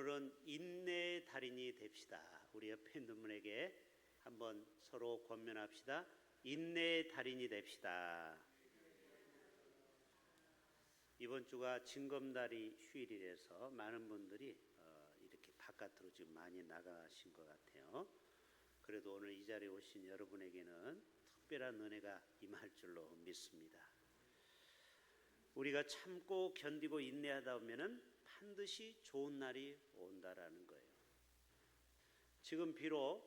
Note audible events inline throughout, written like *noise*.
오늘은 인내의 달인이 됩시다. 우리 옆에 있는 분에게 한번 서로 권면합시다. 인내의 달인이 됩시다. 이번 주가 징검다리 휴일이라서 많은 분들이 어, 이렇게 바깥으로 지금 많이 나가신 것 같아요. 그래도 오늘 이 자리에 오신 여러분에게는 특별한 은혜가 임할 줄로 믿습니다. 우리가 참고 견디고 인내하다 보면은 반드시 좋은 날이 온다라는 거예요. 지금 비록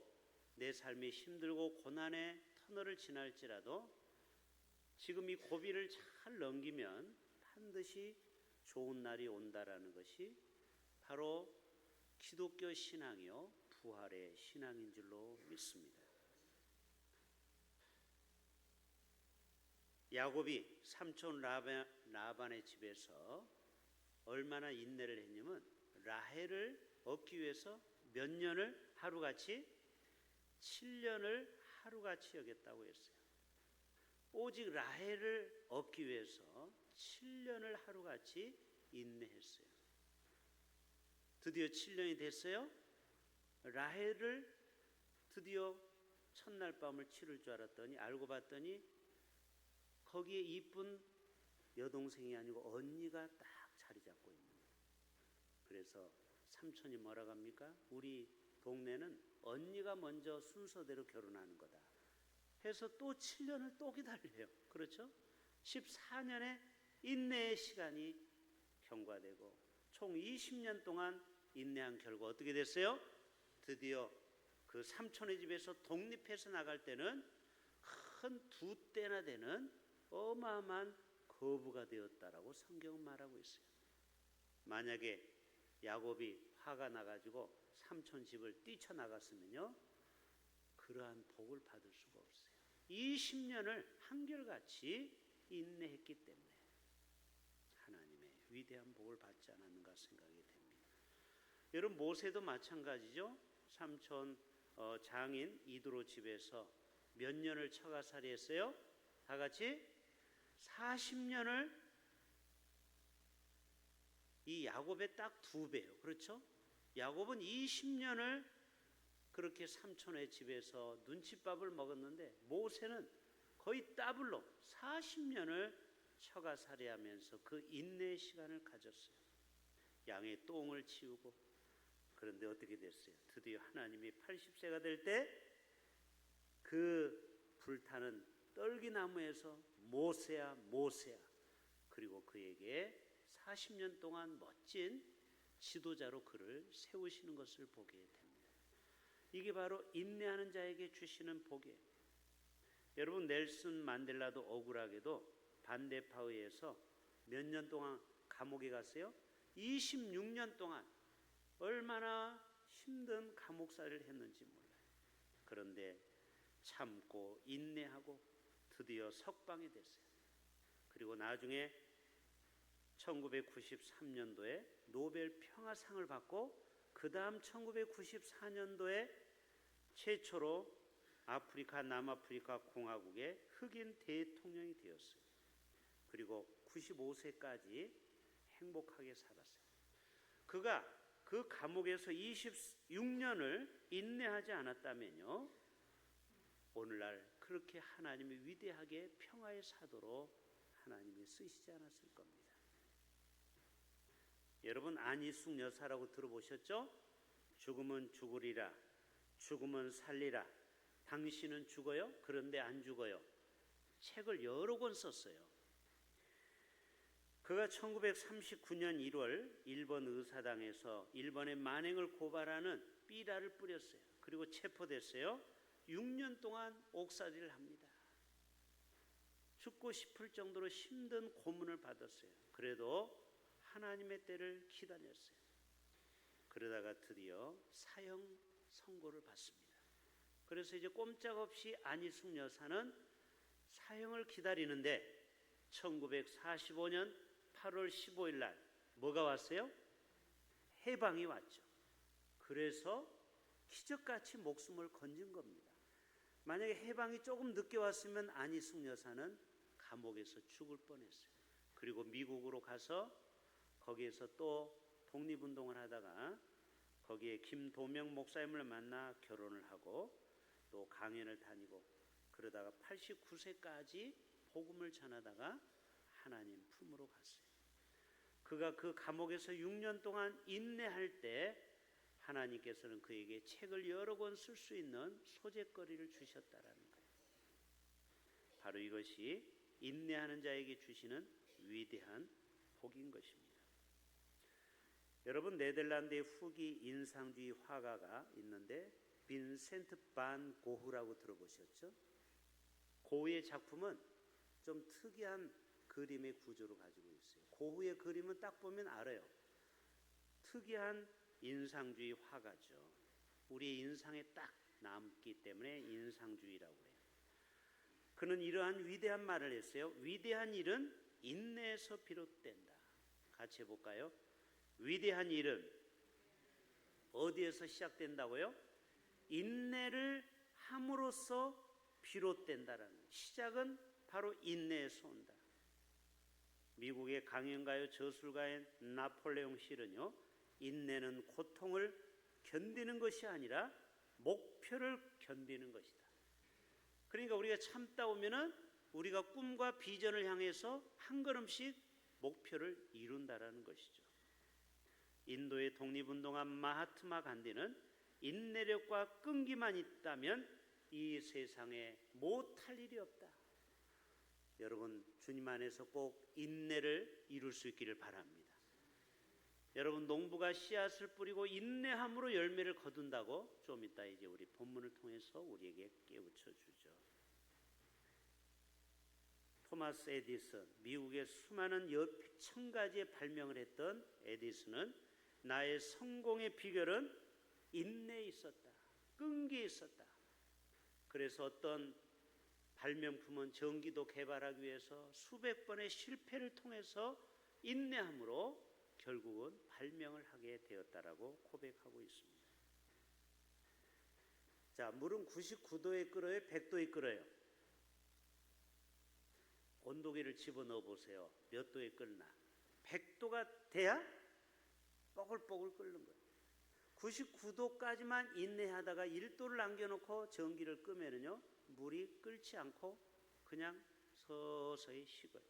내 삶이 힘들고 고난의 터널을 지날지라도 지금 이 고비를 잘 넘기면 반드시 좋은 날이 온다라는 것이 바로 기독교 신앙이요 부활의 신앙인 줄로 믿습니다. 야곱이 삼촌 라반, 라반의 집에서 얼마나 인내를 했냐면 라헬을 얻기 위해서 몇 년을 하루같이 7년을 하루같이 여겼다고 했어요. 오직 라헬을 얻기 위해서 7년을 하루같이 인내했어요. 드디어 7년이 됐어요. 라헬을 드디어 첫날 밤을 치를 줄 알았더니 알고 봤더니 거기에 이쁜 여동생이 아니고 언니가 딱 자리 잡고 있는 거예요. 그래서 삼촌이 뭐라고 합니까? 우리 동네는 언니가 먼저 순서대로 결혼하는 거다. 해서 또 7년을 또 기다려요. 그렇죠? 14년의 인내의 시간이 경과되고 총 20년 동안 인내한 결과 어떻게 됐어요? 드디어 그 삼촌의 집에서 독립해서 나갈 때는 큰 두 때나 되는 어마어마한 거부가 되었다라고 성경은 말하고 있어요. 만약에 야곱이 화가 나가지고 삼촌 집을 뛰쳐나갔으면요. 그러한 복을 받을 수가 없어요. 20년을 한결같이 인내했기 때문에 하나님의 위대한 복을 받지 않았는가 생각이 됩니다. 여러분 모세도 마찬가지죠. 삼촌 어, 장인 이드로 집에서 몇 년을 처가살이 했어요? 다 같이 40년을 이 야곱의 딱 두 배요. 그렇죠? 야곱은 20년을 그렇게 삼촌의 집에서 눈칫밥을 먹었는데 모세는 거의 더블로 40년을 처가 살해하면서 그 인내의 시간을 가졌어요. 양의 똥을 치우고 그런데 어떻게 됐어요? 드디어 하나님이 80세가 될 때 그 불타는 떨기나무에서 모세야 모세야 그리고 그에게 40년 동안 멋진 지도자로 그를 세우시는 것을 보게 됩니다. 이게 바로 인내하는 자에게 주시는 복이에요. 여러분 넬슨 만델라도 억울하게도 반대파의에서 몇 년 동안 감옥에 갔어요? 26년 동안 얼마나 힘든 감옥살이를 했는지 몰라요. 그런데 참고 인내하고 드디어 석방이 됐어요. 그리고 나중에 1993년도에 노벨 평화상을 받고 그 다음 1994년도에 최초로 아프리카 남아프리카 공화국의 흑인 대통령이 되었어요. 그리고 95세까지 행복하게 살았어요. 그가 그 감옥에서 26년을 인내하지 않았다면요. 오늘날 그렇게 하나님이 위대하게 평화의 사도로 하나님이 쓰시지 않았을 겁니다. 여러분 안희숙 여사라고 들어보셨죠? 죽으면 죽으리라, 죽으면 살리라. 당신은 죽어요? 그런데 안 죽어요. 책을 여러 권 썼어요. 그가 1939년 1월 일본 의사당에서 일본의 만행을 고발하는 삐라를 뿌렸어요. 그리고 체포됐어요. 6년 동안 옥살이를 합니다. 죽고 싶을 정도로 힘든 고문을 받았어요. 그래도 하나님의 때를 기다렸어요. 그러다가 드디어 사형 선고를 받습니다. 그래서 이제 꼼짝없이 안희숙 여사는 사형을 기다리는데 1945년 8월 15일 날 뭐가 왔어요? 해방이 왔죠. 그래서 기적같이 목숨을 건진 겁니다. 만약에 해방이 조금 늦게 왔으면 안희숙 여사는 감옥에서 죽을 뻔했어요. 그리고 미국으로 가서 거기에서 또 독립운동을 하다가 거기에 김도명 목사님을 만나 결혼을 하고 또 강연을 다니고 그러다가 89세까지 복음을 전하다가 하나님 품으로 갔어요. 그가 그 감옥에서 6년 동안 인내할 때 하나님께서는 그에게 책을 여러 권 쓸 수 있는 소재거리를 주셨다라는 거예요. 바로 이것이 인내하는 자에게 주시는 위대한 복인 것입니다. 여러분 네덜란드의 후기 인상주의 화가가 있는데 빈센트 반 고흐라고 들어보셨죠? 고흐의 작품은 좀 특이한 그림의 구조를 가지고 있어요. 고흐의 그림은 딱 보면 알아요. 특이한 인상주의 화가죠. 우리의 인상에 딱 남기 때문에 인상주의라고 해요. 그는 이러한 위대한 말을 했어요. 위대한 일은 인내에서 비롯된다. 같이 해볼까요? 위대한 일은 어디에서 시작된다고요? 인내를 함으로써 비롯된다라는 시작은 바로 인내에서 온다. 미국의 강연가요 저술가인 나폴레옹 실은요 인내는 고통을 견디는 것이 아니라 목표를 견디는 것이다. 그러니까 우리가 참다 오면은 우리가 꿈과 비전을 향해서 한 걸음씩 목표를 이룬다라는 것이죠. 인도의 독립운동가 마하트마 간디는 인내력과 끈기만 있다면 이 세상에 못할 일이 없다. 여러분 주님 안에서 꼭 인내를 이룰 수 있기를 바랍니다. 여러분 농부가 씨앗을 뿌리고 인내함으로 열매를 거둔다고 좀 이따 이제 우리 본문을 통해서 우리에게 깨우쳐 주죠. 토마스 에디슨 미국의 수많은 천 가지의 발명을 했던 에디슨은 나의 성공의 비결은 인내에 있었다. 끈기에 있었다. 그래서 어떤 발명품은 전기도 개발하기 위해서 수백 번의 실패를 통해서 인내함으로 결국은 발명을 하게 되었다라고 고백하고 있습니다. 자, 물은 99도에 끓어요, 100도에 끓어요. 온도계를 집어넣어 보세요. 몇 도에 끓나? 100도가 돼야 뽀글뽀글 끓는 거예요. 99도까지만 인내하다가 1도를 남겨놓고 전기를 끄면은요 물이 끓지 않고 그냥 서서히 식어요.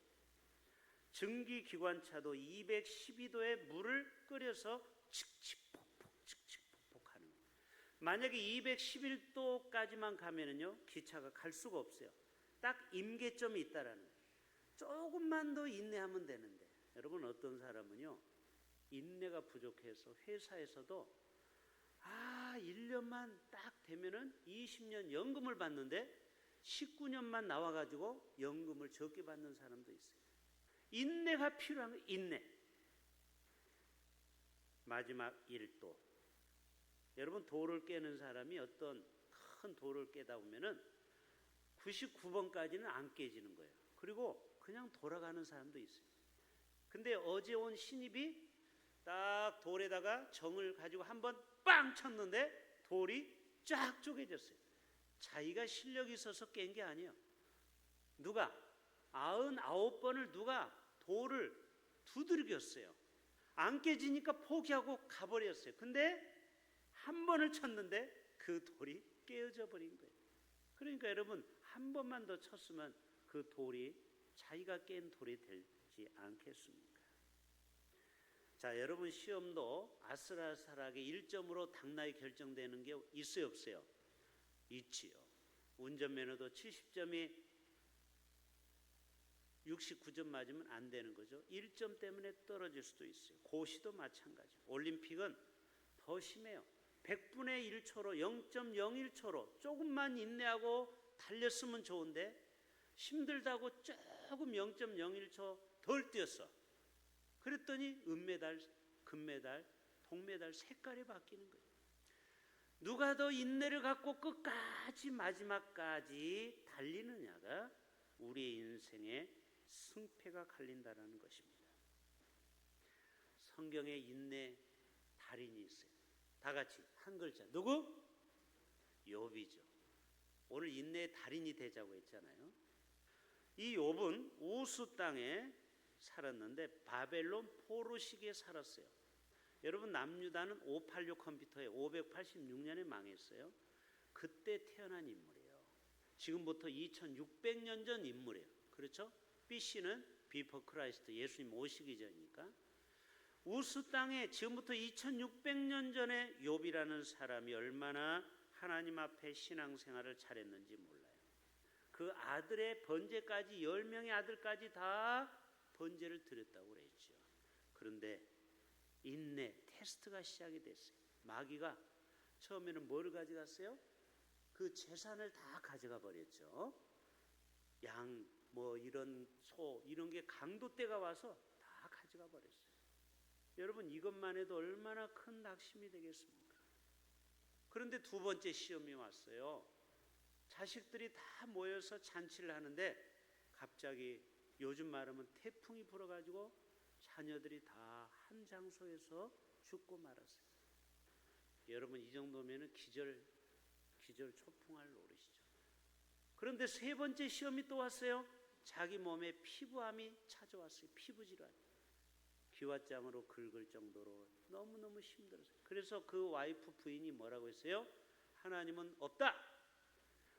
증기기관차도 212도의 물을 끓여서 칙칙폭폭 칙칙폭폭 하는 거예요. 만약에 211도까지만 가면은요 기차가 갈 수가 없어요. 딱 임계점이 있다라는 거예요. 조금만 더 인내하면 되는데 여러분 어떤 사람은요 인내가 부족해서 회사에서도 아 1년만 딱 되면은 20년 연금을 받는데 19년만 나와가지고 연금을 적게 받는 사람도 있어요. 인내가 필요한 거 인내. 마지막 1도. 여러분 돌을 깨는 사람이 어떤 큰 돌을 깨다 보면은 99번까지는 안 깨지는 거예요. 그리고 그냥 돌아가는 사람도 있어요. 근데 어제 온 신입이 딱 돌에다가 정을 가지고 한번 빵 쳤는데 돌이 쫙 쪼개졌어요. 자기가 실력이 있어서 깬 게 아니에요. 누가? 아흔아홉 번을 누가 돌을 두들겼어요. 안 깨지니까 포기하고 가버렸어요. 근데 한 번을 쳤는데 그 돌이 깨어져 버린 거예요. 그러니까 여러분 한 번만 더 쳤으면 그 돌이 자기가 깬 돌이 되지 않겠습니까? 자, 여러분 시험도 아슬아슬하게 1점으로 당락이 결정되는 게 있어요, 없어요? 있지요. 운전면허도 70점이 69점 맞으면 안 되는 거죠. 1점 때문에 떨어질 수도 있어요. 고시도 마찬가지. 올림픽은 더 심해요. 100분의 1초로 0.01초로 조금만 인내하고 달렸으면 좋은데 힘들다고 조금 0.01초 덜 뛰었어. 그랬더니 은메달, 금메달, 동메달 색깔이 바뀌는 거예요. 누가 더 인내를 갖고 끝까지 마지막까지 달리느냐가 우리의 인생의 승패가 갈린다라는 것입니다. 성경에 인내 달인이 있어요. 다 같이 한 글자. 누구? 욥이죠. 오늘 인내의 달인이 되자고 했잖아요. 이 욥은 우수 땅에 살았는데 바벨론 포로 시기에 살았어요. 여러분 남유다는 586 컴퓨터에 586년에 망했어요. 그때 태어난 인물이에요. 지금부터 2600년 전 인물이에요. 그렇죠? BC는 비퍼 크라이스트 예수님 오시기 전이니까 우스 땅에 지금부터 2600년 전에 욥이라는 사람이 얼마나 하나님 앞에 신앙생활을 잘했는지 몰라요. 그 아들의 번제까지 10명의 아들까지 다 번제를 드렸다고 그랬죠. 그런데 인내 테스트가 시작이 됐어요. 마귀가 처음에는 뭐를 가져갔어요? 그 재산을 다 가져가 버렸죠. 양, 뭐 이런 소, 이런 게 강도 때가 와서 다 가져가 버렸어요. 여러분 이것만 해도 얼마나 큰 낙심이 되겠습니까? 그런데 두 번째 시험이 왔어요. 자식들이 다 모여서 잔치를 하는데 갑자기 요즘 말하면 태풍이 불어가지고 자녀들이 다 한 장소에서 죽고 말았어요. 여러분 이 정도면은 기절 기절 초풍할 노릇이죠. 그런데 세 번째 시험이 또 왔어요. 자기 몸에 피부암이 찾아왔어요. 피부 질환. 기왓장으로 긁을 정도로 너무너무 힘들었어요. 그래서 그 와이프 부인이 뭐라고 했어요? 하나님은 없다.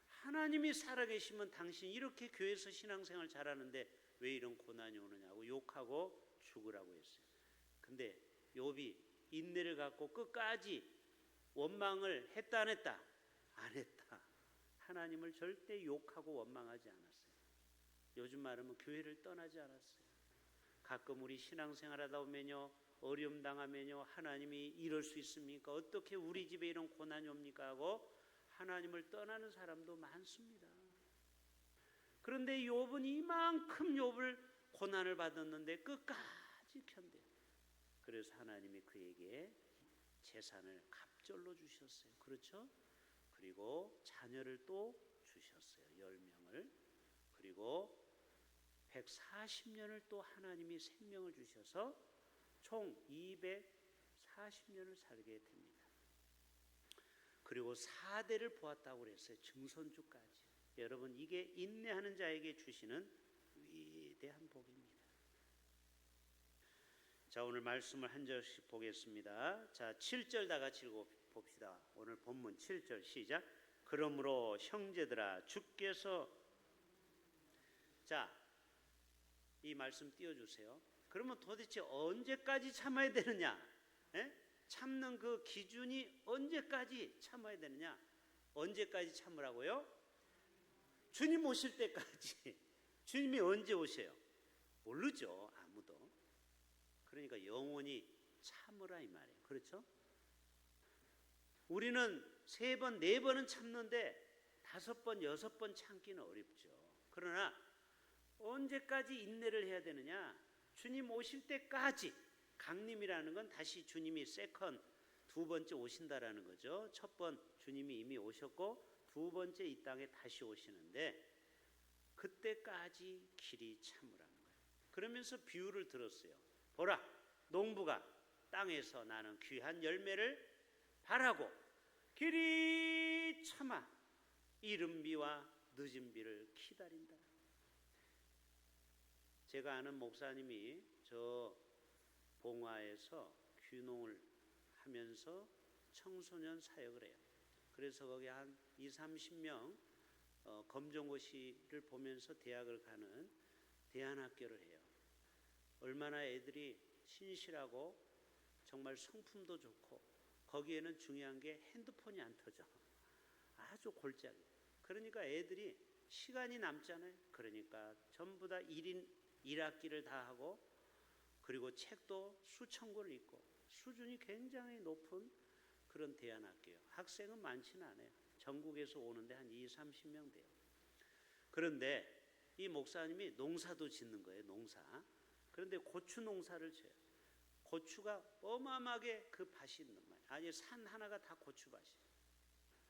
하나님이 살아계시면 당신 이렇게 교회에서 신앙생활 잘하는데 왜 이런 고난이 오느냐고 욕하고 죽으라고 했어요. 근데 욥이 인내를 갖고 끝까지 원망을 했다 안 했다? 안 했다. 하나님을 절대 욕하고 원망하지 않았어요. 요즘 말하면 교회를 떠나지 않았어요. 가끔 우리 신앙생활 하다 보면요. 어려움 당하면요. 하나님이 이럴 수 있습니까? 어떻게 우리 집에 이런 고난이 옵니까? 하고 하나님을 떠나는 사람도 많습니다. 그런데 욥은 이만큼 욥을 고난을 받았는데 끝까지 견뎌. 그래서 하나님이 그에게 재산을 갑절로 주셨어요. 그렇죠? 그리고 자녀를 또 주셨어요. 10명을. 그리고 140년을 또 하나님이 생명을 주셔서 총 240년을 살게 됩니다. 그리고 4대를 보았다고 그랬어요. 증손주까지. 여러분 이게 인내하는 자에게 주시는 위대한 복입니다. 자, 오늘 말씀을 한 절씩 보겠습니다. 자, 7절 다 같이 읽어 봅시다. 오늘 본문 7절 시작. 그러므로 형제들아 주께서 자, 이 말씀 띄워 주세요. 그러면 도대체 언제까지 참아야 되느냐? 에? 참는 그 기준이 언제까지 참아야 되느냐? 언제까지 참으라고요? 주님 오실 때까지. *laughs* 주님이 언제 오세요? 모르죠. 그러니까 영원히 참으라 이 말이에요. 그렇죠? 우리는 세 번, 네 번은 참는데 다섯 번, 여섯 번 참기는 어렵죠. 그러나 언제까지 인내를 해야 되느냐? 주님 오실 때까지 강림이라는 건 다시 주님이 세컨 두 번째 오신다라는 거죠. 첫 번 주님이 이미 오셨고 두 번째 이 땅에 다시 오시는데 그때까지 길이 참으라는 거예요. 그러면서 비유를 들었어요. 보라, 농부가 땅에서 나는 귀한 열매를 바라고 길이 참아 이른 비와 늦은 비를 기다린다. 제가 아는 목사님이 저 봉화에서 귀농을 하면서 청소년 사역을 해요. 그래서 거기 한 2, 30명 어, 검정고시를 보면서 대학을 가는 대안학교를 해요. 얼마나 애들이 신실하고 정말 성품도 좋고 거기에는 중요한 게 핸드폰이 안 터져. 아주 골짜기. 그러니까 애들이 시간이 남잖아요. 그러니까 전부 다 1인 1학기를 다 하고 그리고 책도 수천 권을 읽고 수준이 굉장히 높은 그런 대안학교예요. 학생은 많지는 않아요. 전국에서 오는데 한 2, 30명 돼요. 그런데 이 목사님이 농사도 짓는 거예요. 농사. 그런데 고추 농사를 지어요. 고추가 어마어마하게 그 밭이 있는 말이에요. 아니 산 하나가 다 고추밭이에요.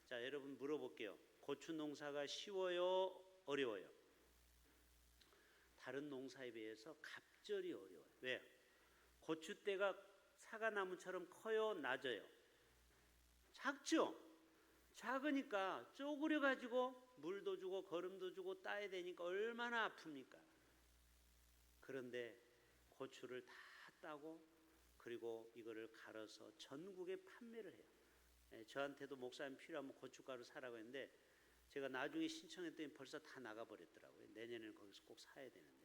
자 여러분 물어볼게요. 고추 농사가 쉬워요? 어려워요? 다른 농사에 비해서 갑절이 어려워요. 왜? 고추대가 사과나무처럼 커요? 낮아요? 작죠? 작으니까 쪼그려 가지고 물도 주고 거름도 주고 따야 되니까 얼마나 아픕니까? 그런데 고추를 다 따고 그리고 이거를 갈아서 전국에 판매를 해요. 예, 저한테도 목사님 필요하면 고춧가루 사라고 했는데 제가 나중에 신청했더니 벌써 다 나가버렸더라고요. 내년에는 거기서 꼭 사야 되는데.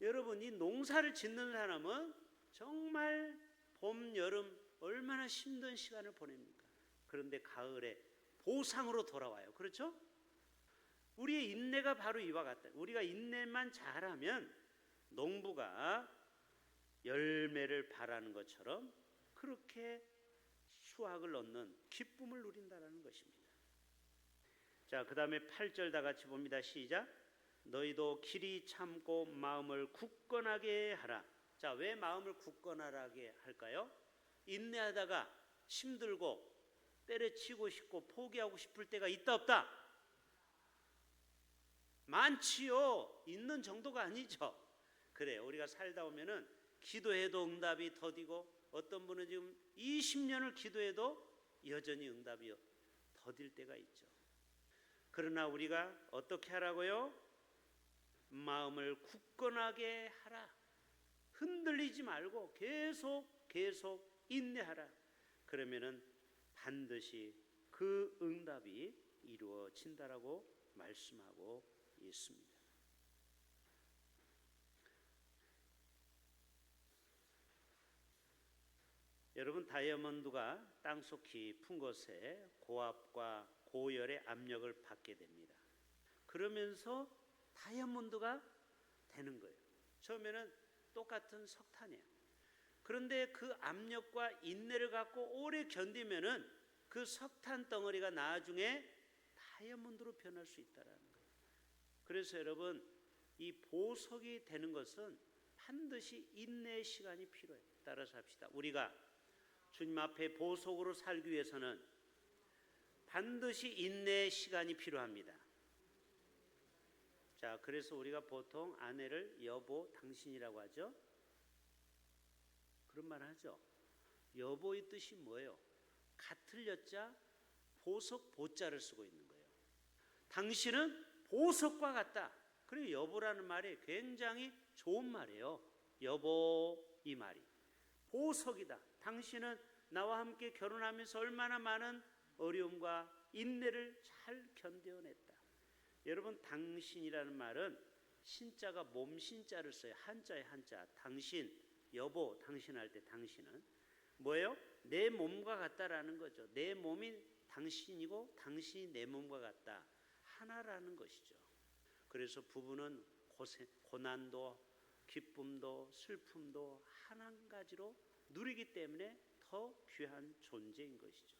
여러분 이 농사를 짓는 사람은 정말 봄, 여름 얼마나 힘든 시간을 보냅니까? 그런데 가을에 보상으로 돌아와요. 그렇죠? 우리의 인내가 바로 이와 같다. 우리가 인내만 잘하면 농부가 열매를 바라는 것처럼 그렇게 수확을 얻는 기쁨을 누린다라는 것입니다. 자, 그다음에 8절 다 같이 봅니다. 시작. 너희도 길이 참고 마음을 굳건하게 하라. 자, 왜 마음을 굳건하게 할까요? 인내하다가 힘들고 때려치고 싶고 포기하고 싶을 때가 있다 없다? 많지요. 있는 정도가 아니죠. 그래, 우리가 살다 보면은 기도해도 응답이 더디고 어떤 분은 지금 20년을 기도해도 여전히 응답이 더딜 때가 있죠. 그러나 우리가 어떻게 하라고요? 마음을 굳건하게 하라. 흔들리지 말고 계속 계속 인내하라. 그러면은 반드시 그 응답이 이루어진다라고 말씀하고 있습니다. 여러분 다이아몬드가 땅속 깊은 곳에 고압과 고열의 압력을 받게 됩니다. 그러면서 다이아몬드가 되는 거예요. 처음에는 똑같은 석탄이에요. 그런데 그 압력과 인내를 갖고 오래 견디면은 그 석탄 덩어리가 나중에 다이아몬드로 변할 수 있다라는 거예요. 그래서 여러분 이 보석이 되는 것은 반드시 인내의 시간이 필요해요. 따라서 합시다. 우리가 주님 앞에 보석으로 살기 위해서는 반드시 인내의 시간이 필요합니다. 자, 그래서 우리가 보통 아내를 여보 당신이라고 하죠. 그런 말 하죠. 여보의 뜻이 뭐예요? 같을 여자 보석 보자를 쓰고 있는 거예요. 당신은 보석과 같다. 그리고 여보라는 말이 굉장히 좋은 말이에요. 여보 이 말이 보석이다. 당신은 나와 함께 결혼하면서 얼마나 많은 어려움과 인내를 잘 견뎌냈다. 여러분 당신이라는 말은 신자가 몸 신자를 써요. 한자에 한자. 당신, 여보, 당신 할 때 당신은 뭐예요? 내 몸과 같다라는 거죠. 내 몸이 당신이고 당신이 내 몸과 같다. 하나라는 것이죠. 그래서 부부는 고생, 고난도 기쁨도 슬픔도 한 가지로 누리기 때문에 더 귀한 존재인 것이죠.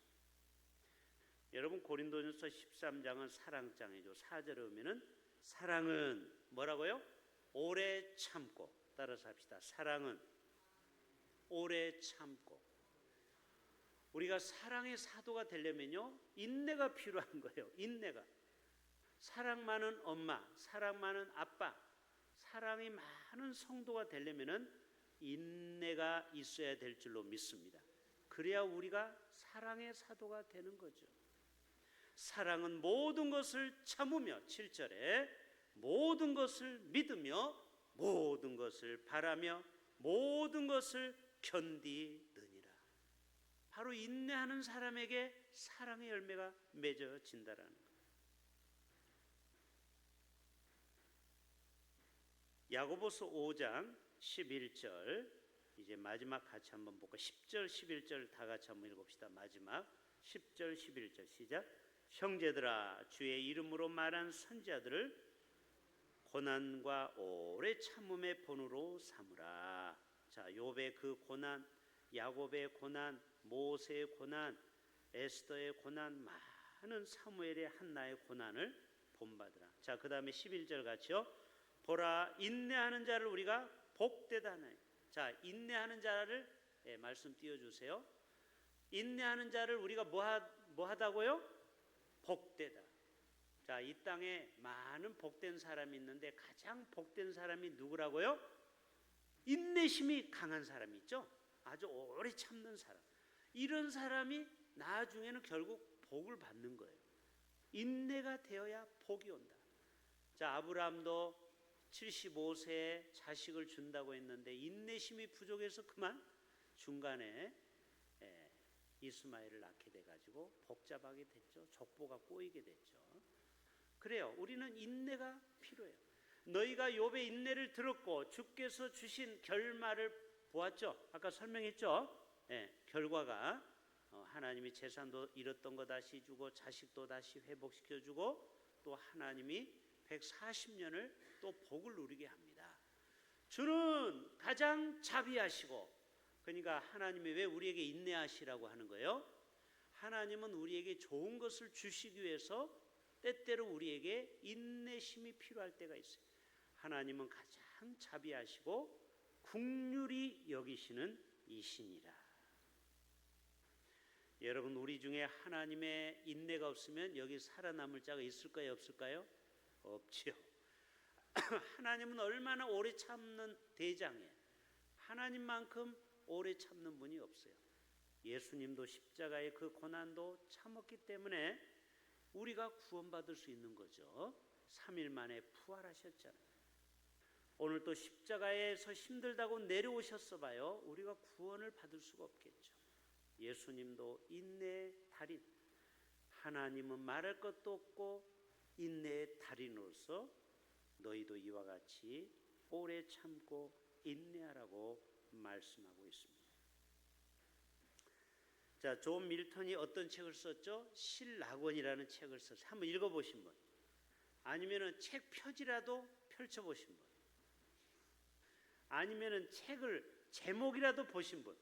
여러분 고린도전서 13장은 사랑장이죠. 4절에 보면은 사랑은 뭐라고요? 오래 참고 따라서 합시다. 사랑은 오래 참고 우리가 사랑의 사도가 되려면요 인내가 필요한 거예요. 인내가 사랑 많은 엄마, 사랑 많은 아빠, 사랑이 많은 성도가 되려면은 인내가 있어야 될 줄로 믿습니다. 그래야 우리가 사랑의 사도가 되는 거죠. 사랑은 모든 것을 참으며 7절에 모든 것을 믿으며 모든 것을 바라며 모든 것을 견디느니라. 바로 인내하는 사람에게 사랑의 열매가 맺어진다라는 것. 야고보서 5장 11절 이제 마지막 같이 한번 볼까 10절 11절 다 같이 한번 읽읍시다. 마지막 10절 11절 시작. 형제들아 주의 이름으로 말한 선지자들을 고난과 오래 참음의 본으로 삼으라. 자, 욥의 그 고난, 야곱의 고난, 모세의 고난, 에스더의 고난, 많은 사무엘의 한나의 고난을 본받으라. 자, 그다음에 11절 같이요. 보라 인내하는 자를 우리가 복되다 하네. 자, 인내하는 자를 예, 말씀 띄워 주세요. 인내하는 자를 우리가 뭐, 하, 뭐 하다고요? 복되다. 자, 이 땅에 많은 복된 사람이 있는데 가장 복된 사람이 누구라고요? 인내심이 강한 사람이 있죠. 아주 오래 참는 사람. 이런 사람이 나중에는 결국 복을 받는 거예요. 인내가 되어야 복이 온다. 자, 아브라함도 75세에 자식을 준다고 했는데 인내심이 부족해서 그만 중간에 예, 이스마엘을 낳게 돼 가지고 복잡하게 됐죠. 족보가 꼬이게 됐죠. 그래요. 우리는 인내가 필요해요. 너희가 욥의 인내를 들었고 주께서 주신 결말을 보았죠. 아까 설명했죠. 예, 결과가 어, 하나님이 재산도 잃었던 거 다시 주고 자식도 다시 회복시켜 주고 또 하나님이 140년을 또 복을 누리게 합니다. 주는 가장 자비하시고 그러니까 하나님이 왜 우리에게 인내하시라고 하는 거예요? 하나님은 우리에게 좋은 것을 주시기 위해서 때때로 우리에게 인내심이 필요할 때가 있어요. 하나님은 가장 자비하시고 국률이 여기시는 이신이라. 여러분 우리 중에 하나님의 인내가 없으면 여기 살아남을 자가 있을까요 없을까요? 없지요. *clears throat* 하나님은 얼마나 오래 참는 대장에 하나님만큼 오래 참는 분이 없어요. 예수님도 십자가의 그 고난도 참았기 때문에 우리가 구원받을 수 있는 거죠. 3일 만에 부활하셨잖아요. 오늘 또 십자가에서 힘들다고 내려오셨어 봐요. 우리가 구원을 받을 수가 없겠죠. 예수님도 인내의 달인. 하나님은 말할 것도 없고 인내의 달인으로서 너희도 이와 같이 오래 참고 인내하라고 말씀하고 있습니다. 자, 존 밀턴이 어떤 책을 썼죠? 신락원이라는 책을 썼어요. 한번 읽어보신 분. 아니면은 책 표지라도 펼쳐보신 분. 아니면은 책을 제목이라도 보신 분.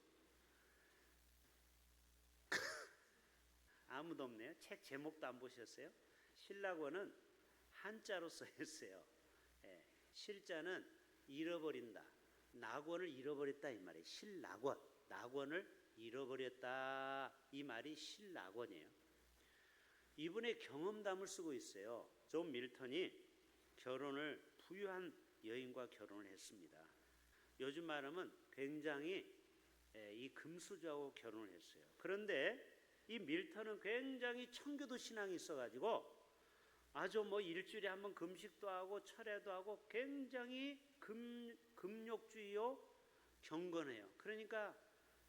*laughs* 아무도 없네요. 책 제목도 안 보셨어요? 신락원은 한자로 써 있어요. 예, 실자는 잃어버린다. 낙원을 잃어버렸다 이 말이에요. 신낙원. 낙원을 잃어버렸다 이 말이 신낙원이에요. 이분의 경험담을 쓰고 있어요. 존 밀턴이 결혼을 부유한 여인과 결혼을 했습니다. 요즘 말하면 굉장히 예, 이 금수저하고 결혼을 했어요. 그런데 이 밀턴은 굉장히 청교도 신앙이 있어가지고 아주 뭐 일주일에 한 번 금식도 하고 철회도 하고 굉장히 금, 금욕주의요 경건해요. 그러니까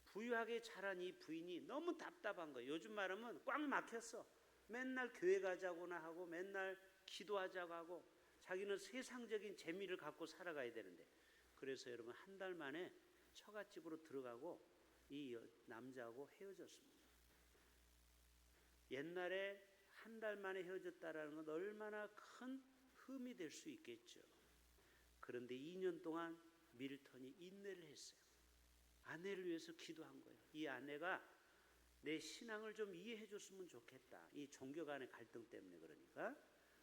부유하게 자란 이 부인이 너무 답답한 거예요. 요즘 말하면 꽉 막혔어. 맨날 교회 가자고나 하고 맨날 기도하자고 하고 자기는 세상적인 재미를 갖고 살아가야 되는데 그래서 여러분 한 달 만에 처갓집으로 들어가고 이 여- 남자하고 헤어졌습니다. 옛날에 한 달 만에 헤어졌다라는 건 얼마나 큰 흠이 될 수 있겠죠. 그런데 2년 동안 밀턴이 인내를 했어요. 아내를 위해서 기도한 거예요. 이 아내가 내 신앙을 좀 이해해 줬으면 좋겠다. 이 종교 간의 갈등 때문에 그러니까.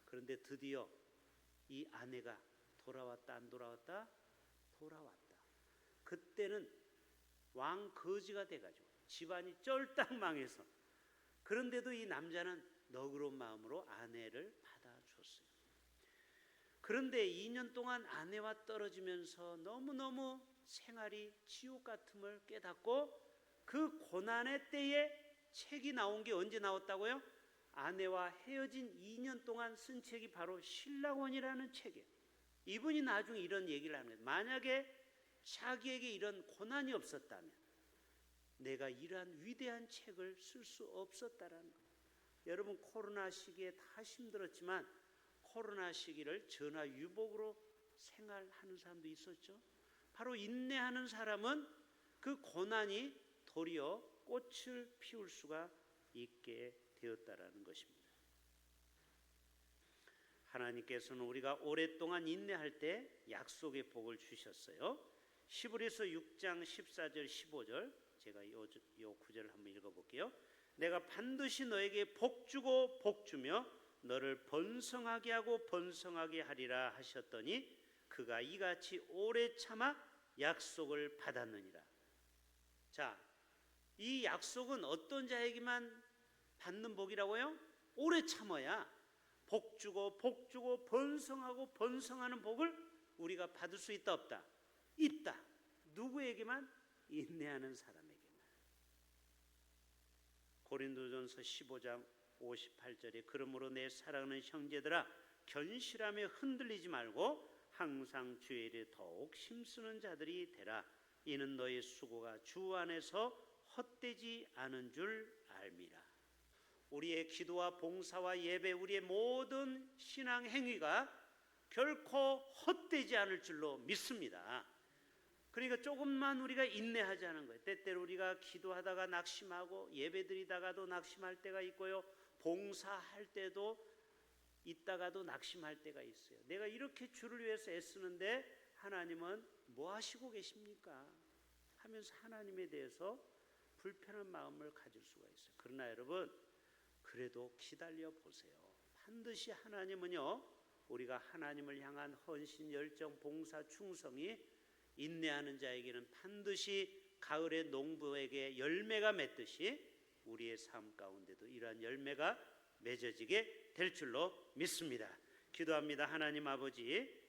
그런데 드디어 이 아내가 돌아왔다 안 돌아왔다? 돌아왔다. 그때는 왕 거지가 돼가지고 집안이 쫄딱 망해서 그런데도 이 남자는 너그러운 마음으로 아내를 받아줬어요. 그런데 2년 동안 아내와 떨어지면서 너무너무 생활이 지옥 같음을 깨닫고 그 고난의 때에 책이 나온 게 언제 나왔다고요? 아내와 헤어진 2년 동안 쓴 책이 바로 신라원이라는 책이에요. 이분이 나중에 이런 얘기를 거예요. 만약에 자기에게 이런 고난이 없었다면 내가 이러한 위대한 책을 쓸 수 없었다라는 거예요. 여러분 코로나 시기에 다 힘들었지만 코로나 시기를 전화 유복으로 생활하는 사람도 있었죠. 바로 인내하는 사람은 그 고난이 도리어 꽃을 피울 수가 있게 되었다라는 것입니다. 하나님께서는 우리가 오랫동안 인내할 때 약속의 복을 주셨어요. 시브리서 6장 14절 15절 제가 요, 요 구절을 한번 읽어볼게요. 내가 반드시 너에게 복 주고 복 주며 너를 번성하게 하고 번성하게 하리라 하셨더니 그가 이같이 오래 참아 약속을 받았느니라. 자, 이 약속은 어떤 자에게만 받는 복이라고요? 오래 참아야 복 주고 복 주고 번성하고 번성하는 복을 우리가 받을 수 있다 없다? 있다. 누구에게만 인내하는 사람에게만. 고린도전서 15장 58절에 그러므로 내 사랑하는 형제들아 견실하며 흔들리지 말고 항상 주의 일에 더욱 힘쓰는 자들이 되라. 이는 너의 수고가 주 안에서 헛되지 않은 줄 알미라. 우리의 기도와 봉사와 예배, 우리의 모든 신앙 행위가 결코 헛되지 않을 줄로 믿습니다. 그러니까 조금만 우리가 인내하지 않은 거예요. 때때로 우리가 기도하다가 낙심하고 예배드리다가도 낙심할 때가 있고요. 봉사할 때도 있다가도 낙심할 때가 있어요. 내가 이렇게 주를 위해서 애쓰는데 하나님은 뭐 하시고 계십니까? 하면서 하나님에 대해서 불편한 마음을 가질 수가 있어요. 그러나 여러분 그래도 기다려 보세요. 반드시 하나님은요 우리가 하나님을 향한 헌신, 열정, 봉사, 충성이 인내하는 자에게는 반드시 가을의 농부에게 열매가 맺듯이 우리의 삶 가운데도 이러한 열매가 맺어지게 될 줄로 믿습니다. 기도합니다. 하나님 아버지